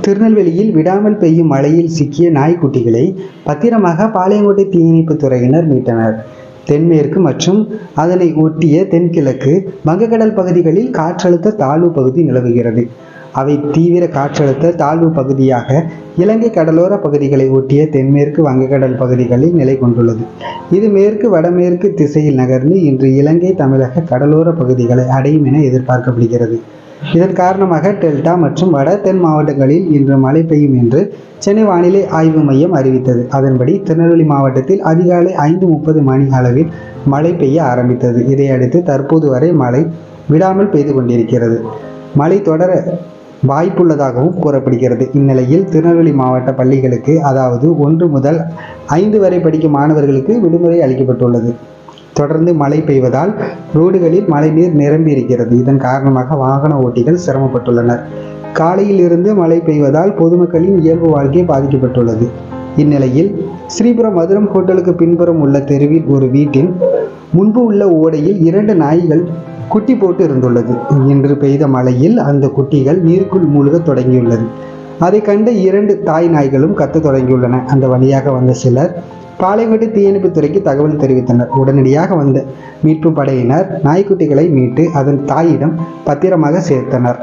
திருநெல்வேலியில் விடாமல் பெய்யும் மழையில் சிக்கிய நாய்க்குட்டிகளை பத்திரமாக பாளையங்கோட்டை தீயணைப்புத் துறையினர் மீட்டனர். தென்மேற்கு மற்றும் அதனை ஒட்டிய தென்கிழக்கு வங்கக்கடல் பகுதிகளில் காற்றழுத்த தாழ்வு பகுதி நிலவுகிறது. அவை தீவிர காற்றழுத்த தாழ்வு பகுதியாக இலங்கை கடலோர பகுதிகளை ஒட்டிய தென்மேற்கு வங்கக்கடல் பகுதிகளில் நிலை கொண்டுள்ளது. இது மேற்கு வடமேற்கு திசையில் நகர்ந்து இன்று இலங்கை தமிழக கடலோர பகுதிகளை அடையும் என எதிர்பார்க்கப்படுகிறது. இதன் காரணமாக டெல்டா மற்றும் வட தென் மாவட்டங்களில் இன்று மழை பெய்யும் என்று சென்னை வானிலை ஆய்வு மையம் அறிவித்தது. அதன்படி திருநெல்வேலி மாவட்டத்தில் அதிகாலை ஐந்து முப்பது மணி அளவில் மழை பெய்ய ஆரம்பித்தது. இதையடுத்து தற்போது வரை மழை விடாமல் பெய்து கொண்டிருக்கிறது. மழை தொடர வாய்ப்புள்ளதாகவும் கூறப்படுகிறது. இந்நிலையில் திருநெல்வேலி மாவட்ட பள்ளிகளுக்கு அதாவது ஒன்று முதல் ஐந்து வரை படிக்கும் மாணவர்களுக்கு விடுமுறை அளிக்கப்பட்டுள்ளது. தொடர்ந்து மழை பெய்வதால் ரோடுகளில் மழைநீர் நிரம்பி இருக்கிறது இதன் காரணமாக வாகன ஓட்டிகள் சிரமப்பட்டுள்ளனர். காலையில் இருந்து மழை பெய்வதால் பொதுமக்களின் இயல்பு வாழ்க்கை பாதிக்கப்பட்டுள்ளது. இந்நிலையில் ஸ்ரீபுரம் மதுரம் ஹோட்டலுக்கு பின்புறம் உள்ள தெருவில் ஒரு வீட்டின் முன்பு உள்ள ஓடையில் இரண்டு நாய்கள் குட்டி போட்டு இருந்துள்ளது. இன்று பெய்த மழையில் அந்த குட்டிகள் நீருக்குள் மூழ்கத் தொடங்கியுள்ளது. அதை கண்ட இரண்டு தாய் நாய்களும் கத்தத் தொடங்கியுள்ளன. அந்த வழியாக வந்த சிலர் பாளையங்கோட்டை தீயணைப்புத் துறைக்கு தகவல் தெரிவித்தனர். உடனடியாக வந்த மீட்பு படையினர் நாய்க்குட்டிகளை மீட்டு அதன் தாயிடம் பத்திரமாக சேர்த்தனர்.